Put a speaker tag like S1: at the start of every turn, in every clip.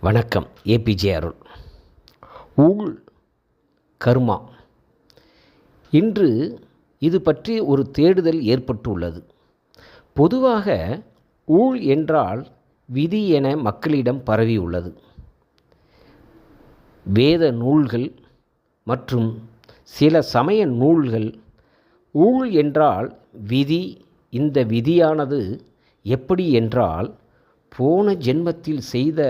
S1: வணக்கம் ஏபிஜே அருள் ஊழ் கர்மா இன்று இது பற்றி ஒரு தேடுதல் ஏற்பட்டுள்ளது. பொதுவாக ஊழ் என்றால் விதி என மக்களிடம் பரவியுள்ளது. வேத நூல்கள் மற்றும் சில சமய நூல்கள் ஊழ் என்றால் விதி இந்த விதியானது எப்படி என்றால் போன ஜென்மத்தில் செய்த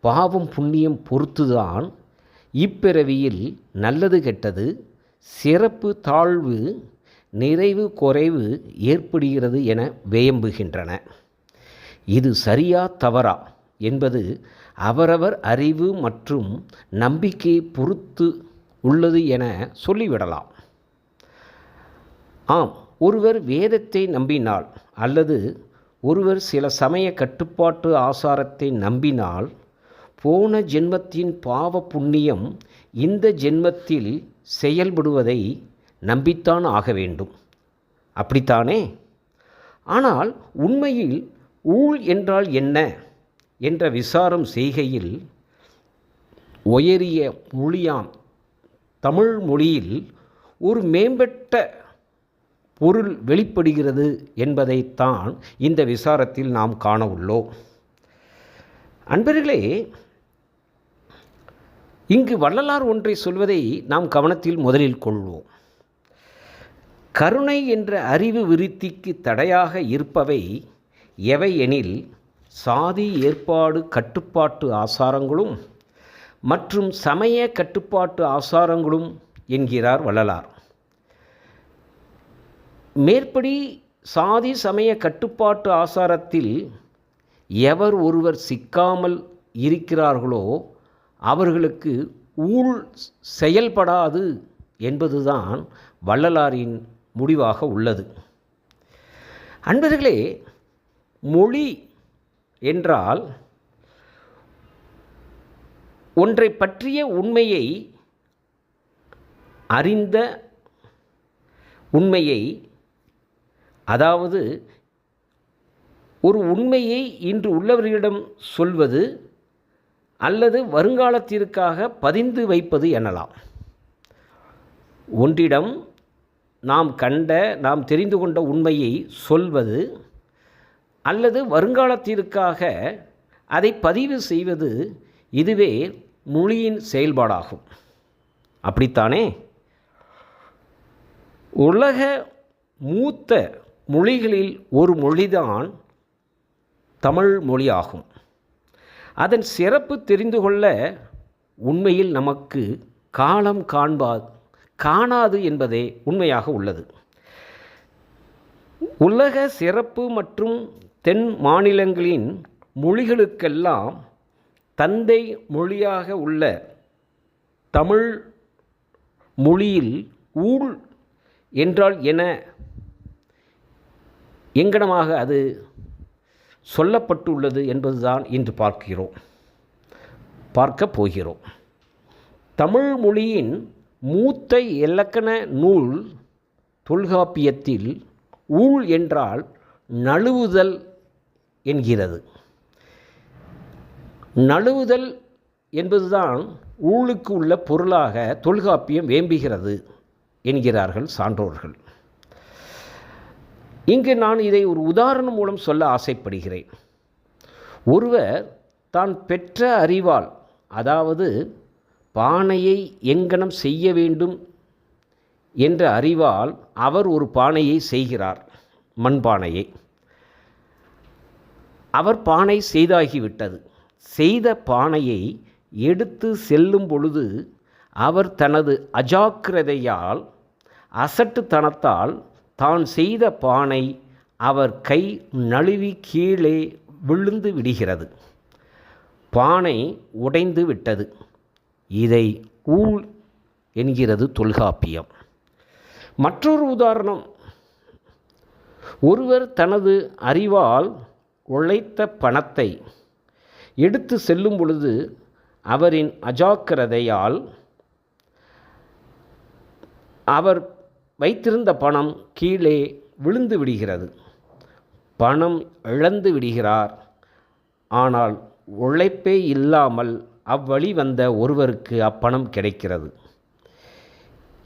S1: பாவம் புண்ணியம் பொறுத்துதான் இப்பிறவியில் நல்லது கெட்டது சிறப்பு தாழ்வு நிறைவு குறைவு ஏற்படுகிறது என வேம்புகின்றன. இது சரியா தவறா என்பது அவரவர் அறிவு மற்றும் நம்பிக்கையை பொறுத்து உள்ளது என சொல்லிவிடலாம். ஆம் ஒருவர் வேதத்தை நம்பினால் அல்லது ஒருவர் சில சமய கட்டுப்பாட்டு ஆசாரத்தை நம்பினால் போன ஜென்மத்தின் பாவ புண்ணியம் இந்த ஜென்மத்தில் செயல்படுவதை நம்பித்தான் ஆக வேண்டும். அப்படித்தானே? ஆனால் உண்மையில் ஊழ் என்றால் என்ன என்ற விசாரம் செய்கையில் உயரிய மொழியாம் தமிழ் மொழியில் ஒரு மேம்பட்ட பொருள் வெளிப்படுகிறது என்பதைத்தான் இந்த விசாரத்தில் நாம் காண உள்ளோம். அன்பர்களே இங்கு வள்ளலார் ஒன்றை சொல்வதை நாம் கவனத்தில் முதலில் கொள்வோம். கருணை என்ற அறிவு விருத்திக்கு தடையாக இருப்பவை எவை எனில் சாதி ஏற்பாடு கட்டுப்பாட்டு ஆசாரங்களும் மற்றும் சமய கட்டுப்பாட்டு ஆசாரங்களும் என்கிறார் வள்ளலார். மேற்படி சாதி சமய கட்டுப்பாட்டு ஆசாரத்தில் எவர் ஒருவர் சிக்காமல் இருக்கிறார்களோ அவர்களுக்கு ஊழ் செயல்படாது என்பதுதான் வள்ளலாரின் முடிவாக உள்ளது. அன்பர்களே மொழி என்றால் ஒன்றை பற்றிய உண்மையை அறிந்த உண்மையை அதாவது ஒரு உண்மையை இன்று உள்ளவர்களிடம் சொல்வது அல்லது வருங்காலத்திற்காக பதிந்து வைப்பது எனலாம். ஒன்றிடம் நாம் கண்ட நாம் தெரிந்து கொண்ட உண்மையை சொல்வது அல்லது வருங்காலத்திற்காக அதை பதிவு செய்வது இதுவே மொழியின் செயல்பாடாகும். அப்படித்தானே? உலக மூத்த மொழிகளில் ஒரு மொழிதான் தமிழ் மொழியாகும். அதன் சிறப்பு தெரிந்து கொள்ள உண்மையில் நமக்கு காலம் காண்பா காணாது என்பதே உண்மையாக உள்ளது. உலக சிறப்பு மற்றும் தென் மாநிலங்களின் மொழிகளுக்கெல்லாம் தந்தை மொழியாக உள்ள தமிழ் மொழியில் ஊழ் என்றால் என எங்கனமாக அது சொல்லப்பட்டுள்ளது என்பதுதான் இன்று பார்க்கிறோம். பார்க்க போகிறோம். தமிழ் மொழியின் மூத்த இலக்கண நூல் தொல்காப்பியத்தில் ஊழ் என்றால் நழுவுதல் என்கிறது. நழுவுதல் என்பதுதான் ஊழுக்கு உள்ள பொருளாக தொல்காப்பியம் வேம்புகிறது என்கிறார்கள் சான்றோர்கள். இங்கு நான் இதை ஒரு உதாரணம் மூலம் சொல்ல ஆசைப்படுகிறேன். ஒருவர் தான் பெற்ற அறிவால் அதாவது பானையை எங்கனம் செய்ய வேண்டும் என்ற அறிவால் அவர் ஒரு பானையை செய்கிறார் மண்பானையை. அவர் பானை செய்தாகிவிட்டது. செய்த பானையை எடுத்து செல்லும் பொழுது அவர் தனது அஜாக்கிரதையால் அசட்டுத்தனத்தால் தான் செய்த பானை அவர் கை நழுவி கீழே விழுந்து விடுகிறது. பானை உடைந்து விட்டது. இதை ஊழ் என்கிறது தொல்காப்பியம். மற்றொரு உதாரணம். ஒருவர் தனது அறிவால் உழைத்த பணத்தை எடுத்து செல்லும் பொழுது அவரின் அஜாக்கிரதையால் அவர் வைத்திருந்த பணம் கீழே விழுந்து விடுகிறது. பணம் இழந்து விடுகிறார். ஆனால் உழைப்பே இல்லாமல் அவ்வழி வந்த ஒருவருக்கு அப்பணம் கிடைக்கிறது.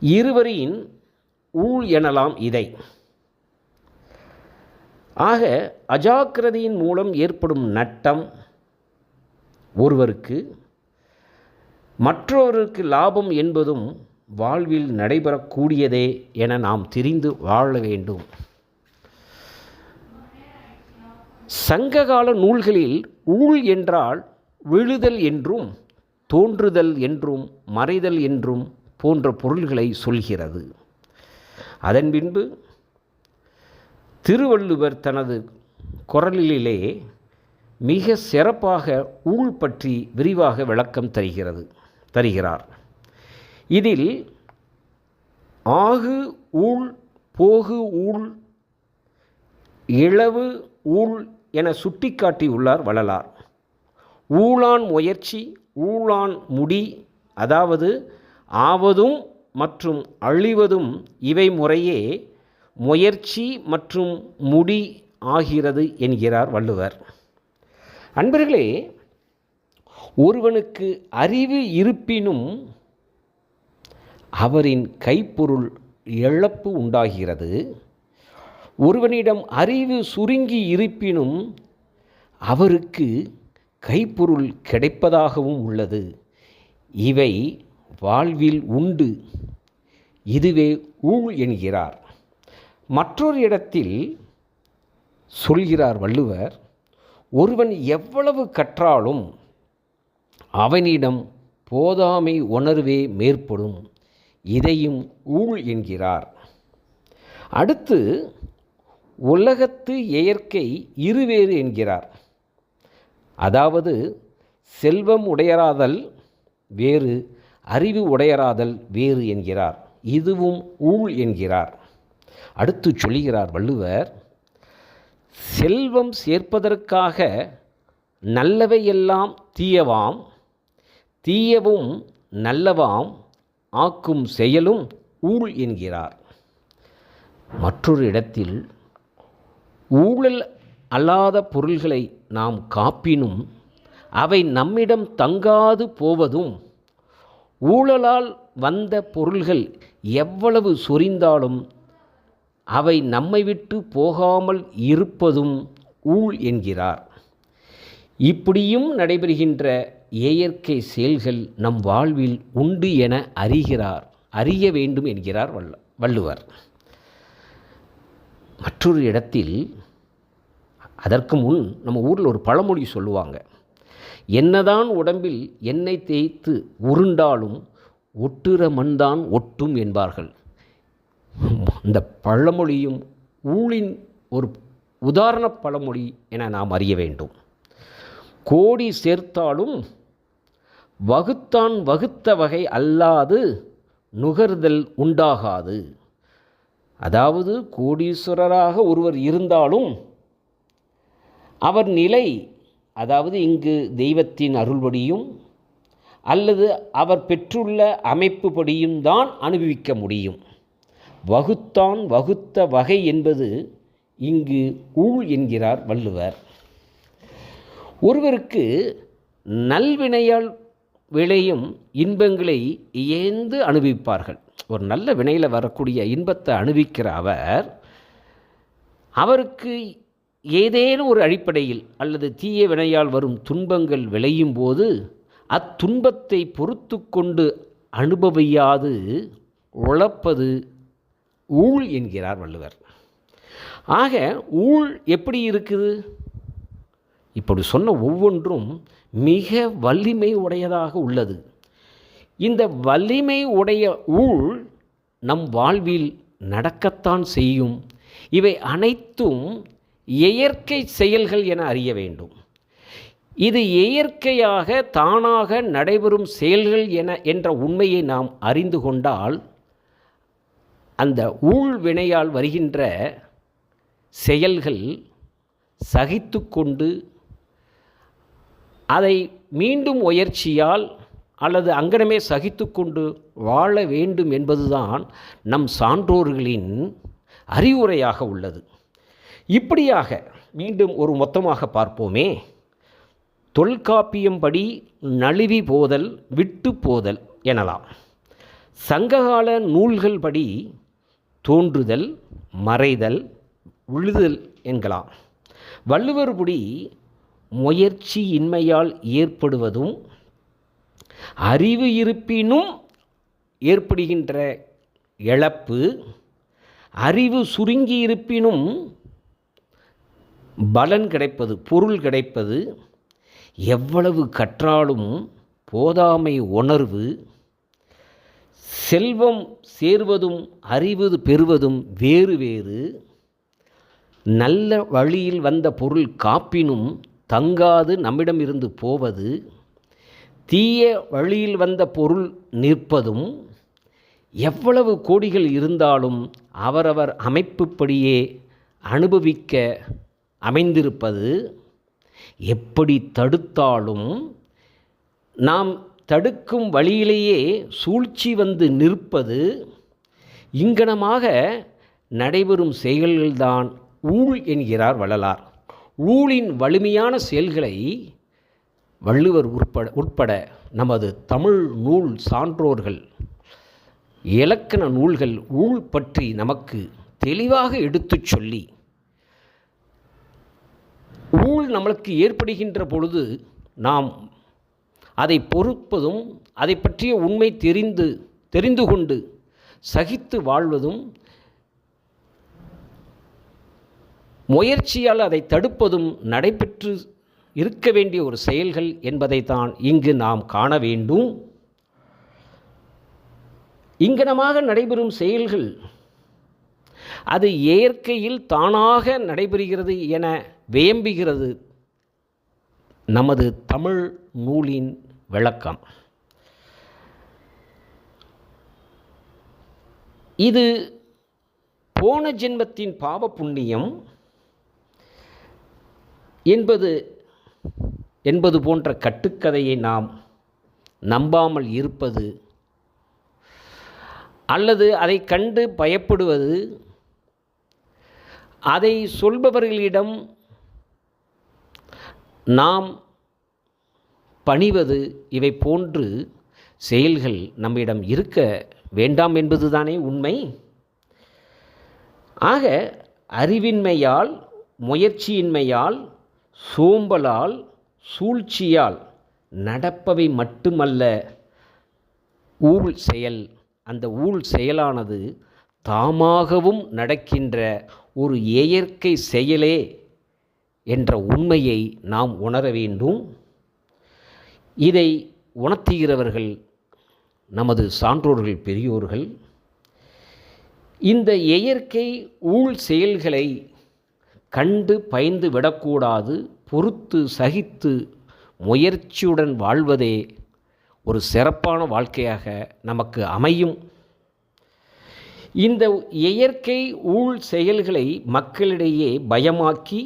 S1: இருவரின் ஊழ் எனலாம் இதை. ஆக அஜாக்கிரதையின் மூலம் ஏற்படும் நட்டம் ஒருவருக்கு மற்றொருவருக்கு லாபம் என்பதும் வாழ்வில் நடைபெறக்கூடியதே என நாம் தெரிந்து வாழ வேண்டும். சங்ககால நூல்களில் ஊழ் என்றால் விழுதல் என்றும் தோன்றுதல் என்றும் மறைதல் என்றும் போன்ற பொருள்களை சொல்கிறது. அதன் பின்பு திருவள்ளுவர் தனது குரலிலே மிக சிறப்பாக ஊழ் பற்றி விரிவாக விளக்கம் தருகிறது தருகிறார். இதில் ஆகு ஊழ் போகு ஊழ் இளவு ஊழ் என சுட்டிக்காட்டியுள்ளார் வள்ளலார். ஊழான் முயற்சி ஊழான் முடி அதாவது ஆவதும் மற்றும் அழிவதும் இவை முறையே முயற்சி மற்றும் முடி ஆகிறது என்கிறார் வள்ளுவர். அன்பர்களே ஒருவனுக்கு அறிவு இருப்பினும் அவரின் கைப்பொருள் இழப்பு உண்டாகிறது. ஒருவனிடம் அறிவு சுருங்கி இருப்பினும் அவருக்கு கைப்பொருள் கிடைப்பதாகவும் உள்ளது. இவை வாழ்வில் உண்டு. இதுவே ஊழ் என்கிறார். மற்றொரு இடத்தில் சொல்கிறார் வள்ளுவர் ஒருவன் எவ்வளவு கற்றாலும் அவனிடம் போதாமை உணர்வே மேற்படும். இதையும் ஊழ் என்கிறார். அடுத்து உலகத்து இயற்கை இருவேறு என்கிறார். அதாவது செல்வம் உடையராதல் வேறு அறிவு உடையராதல் வேறு என்கிறார். இதுவும் ஊழ் என்கிறார். அடுத்து சொல்கிறார் வள்ளுவர் செல்வம் சேர்ப்பதற்காக நல்லவையெல்லாம் தீயவாம் தீயவும் நல்லவாம் ஆக்கும் செயலும் ஊழ் என்கிறார். மற்றொரு இடத்தில் ஊழல் அல்லாத பொருள்களை நாம் காப்பினும் அவை நம்மிடம் தங்காது போவதும் ஊழலால் வந்த பொருள்கள் எவ்வளவு சொரிந்தாலும் அவை நம்மை விட்டு போகாமல் இருப்பதும் ஊழ் என்கிறார். இப்படியும் நடைபெறுகின்ற இயற்கை செயல்கள் நம் வாழ்வில் உண்டு என அறிகிறார் அறிய வேண்டும் என்கிறார் வல்ல வள்ளுவர். மற்றொரு இடத்தில் அதற்கு முன் நம்ம ஊரில் ஒரு பழமொழி சொல்லுவாங்க. என்னதான் உடம்பில் எண்ணெய் தேய்த்து உருண்டாலும் ஒட்டுற மண்தான் ஒட்டும் என்பார்கள். இந்த பழமொழியும் ஊழின் ஒரு உதாரண பழமொழி என நாம் அறிய வேண்டும். கோடி சேர்த்தாலும் வகுத்தான் வகுத்த வகை அல்லாது நுகர்தல் உண்டாகாது. அதாவது கோடீஸ்வரராக ஒருவர் இருந்தாலும் அவர் நிலை அதாவது இங்கு தெய்வத்தின் அருள்படியும் அல்லது அவர் பெற்றுள்ள அமைப்புபடியும் தான் அனுபவிக்க முடியும். வகுத்தான் வகுத்த வகை என்பது இங்கு ஊழ் என்கிறார் வள்ளுவர். ஒருவருக்கு நல்வினையால் விளையும் இன்பங்களை இயந்து அனுபவிப்பார்கள். ஒரு நல்ல வினையில் வரக்கூடிய இன்பத்தை அனுபவிக்கிற அவர் அவருக்கு ஏதேனும் ஒரு அடிப்படையில் அல்லது தீய வினையால் வரும் துன்பங்கள் விளையும் போது அத்துன்பத்தை பொறுத்து கொண்டு அனுபவியாது உழப்பது ஊழ் என்கிறார் வள்ளுவர். ஆக ஊழ் எப்படி இருக்குது? இப்படி சொன்ன ஒவ்வொன்றும் மிக வலிமை உடையதாக உள்ளது. இந்த வலிமை உடைய ஊழ் நம் வாழ்வில் நடக்கத்தான் செய்யும். இவை அனைத்தும் இயற்கை செயல்கள் என அறிய வேண்டும். இது இயற்கையாக தானாக நடைபெறும் செயல்கள் என என்ற உண்மையை நாம் அறிந்து கொண்டால் அந்த ஊழ் வினையால் வருகின்ற செயல்கள் சகித்து கொண்டு அதை மீண்டும் முயற்சியால் அல்லது அங்கனமே சகித்து கொண்டு வாழ வேண்டும் என்பதுதான் நம் சான்றோர்களின் அறிவுரையாக உள்ளது. இப்படியாக மீண்டும் ஒரு மொத்தமாக பார்ப்போமே. தொல்காப்பியம்படி நழுவி போதல் விட்டு போதல் எனலாம். சங்ககால நூல்கள் படி தோன்றுதல் மறைதல் விழுதல் என்கலாம். வள்ளுவர்படி முயற்சி இன்மையால் ஏற்படுவதும் அறிவு இருப்பினும் ஏற்படுகின்ற இழப்பு அறிவு சுருங்கி இருப்பினும் பலன் கிடைப்பது பொருள் கிடைப்பது எவ்வளவு கற்றாலும் போதாமை உணர்வு செல்வம் சேர்வதும் அறிவு பெறுவதும் வேறு வேறு. நல்ல வழியில் வந்த பொருள் காப்பினும் தங்காது நம்மிடம் இருந்து போவது தீய வழியில் வந்த பொருள் நிற்பதும் எவ்வளவு கோடிகள் இருந்தாலும் அவரவர் அமைப்புப்படியே அனுபவிக்க அமைந்திருப்பது எப்படி தடுத்தாலும் நாம் தடுக்கும் வழியிலேயே சூழ்ச்சி வந்து நிற்பது இங்கனமாக நடைபெறும் செயல்கள்தான் ஊழ் என்கிறார் வள்ளலார். ஊழின் வலிமையான செயல்களை வள்ளுவர் உட்பட உட்பட நமது தமிழ் நூல் சான்றோர்கள் இலக்கண நூல்கள் ஊழ் பற்றி நமக்கு தெளிவாக எடுத்துச் சொல்லி ஊழ் நம்மளுக்கு ஏற்படுகின்ற பொழுது நாம் அதை பொறுப்பதும் அதை பற்றிய உண்மை தெரிந்து தெரிந்து கொண்டு சகித்து வாழ்வதும் முயற்சியால் அதை தடுப்பதும் நடைபெற்று இருக்க வேண்டிய ஒரு செயல்கள் என்பதை தான் இங்கு நாம் காண வேண்டும். இங்கனமாக நடைபெறும் செயல்கள் அது இயற்கையில் தானாக நடைபெறுகிறது என வேம்புகிறது நமது தமிழ் நூலின் விளக்கம். இது போன ஜென்மத்தின் பாவ புண்ணியம் என்பது என்பது போன்ற கட்டுக்கதையை நாம் நம்பாமல் இருப்பது அல்லது அதை கண்டு பயப்படுவது அதை சொல்பவர்களிடம் நாம் பணிவது இவை போன்று செயல்கள் நம்மிடம் இருக்க வேண்டாம் என்பதுதானே உண்மை? ஆக அறிவின்மையால் முயற்சியின்மையால் சோம்பலால் சூழ்ச்சியால் நடப்பவை மட்டுமல்ல ஊழ் செயல் அந்த ஊழ் செயலானது தாமாகவும் நடக்கின்ற ஒரு இயற்கை செயலே என்ற உண்மையை நாம் உணர வேண்டும். இதை உணர்த்துகிறவர்கள் நமது சான்றோர்கள் பெரியோர்கள் இந்த இயற்கை ஊழ் செயல்களை கண்டு பயந்து விடக்கூடாது பொறுத்து சகித்து முயற்சியுடன் வாழ்வதே ஒரு சிறப்பான வாழ்க்கையாக நமக்கு அமையும். இந்த இயற்கை ஊழ் செயல்களை மக்களிடையே பயமாக்கி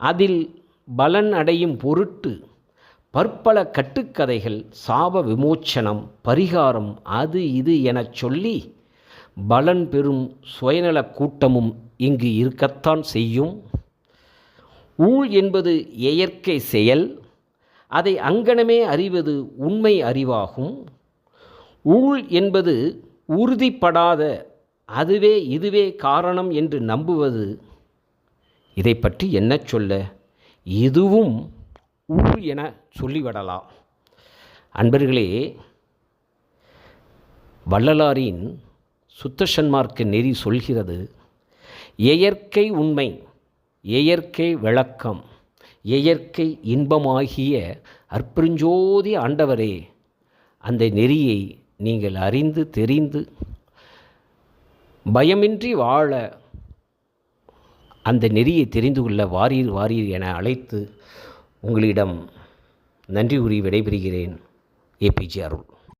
S1: அதில் பலன் அடையும் பொருட்டு பற்பல கட்டுக்கதைகள் சாப விமோச்சனம் பரிகாரம் அது இது எனச் சொல்லி பலன் பெறும் சுயநலக் கூட்டமும் இங்கு இருக்கத்தான் செய்யும். ஊழ் என்பது இயற்கை செயல். அதை அங்கனமே அறிவது உண்மை அறிவாகும். ஊழ் என்பது உறுதிப்படாத அதுவே இதுவே காரணம் என்று நம்புவது. இதை பற்றி என்ன சொல்ல? இதுவும் ஊழ் என சொல்லிவிடலாம். அன்பர்களே வள்ளலாரின் சுத்த சன்மார்க்க நெறி சொல்கிறது இயற்கை உண்மை இயற்கை விளக்கம் இயற்கை இன்பமாகிய அற்புஞ்சோதி ஆண்டவரே அந்த நெறியை நீங்கள் அறிந்து தெரிந்து பயமின்றி வாழ அந்த நெறியை தெரிந்து கொள்ள வாரீர் வாரீர் என அழைத்து உங்களிடம் நன்றி கூறி விடைபெறுகிறேன். ஏபிஜே அருள்.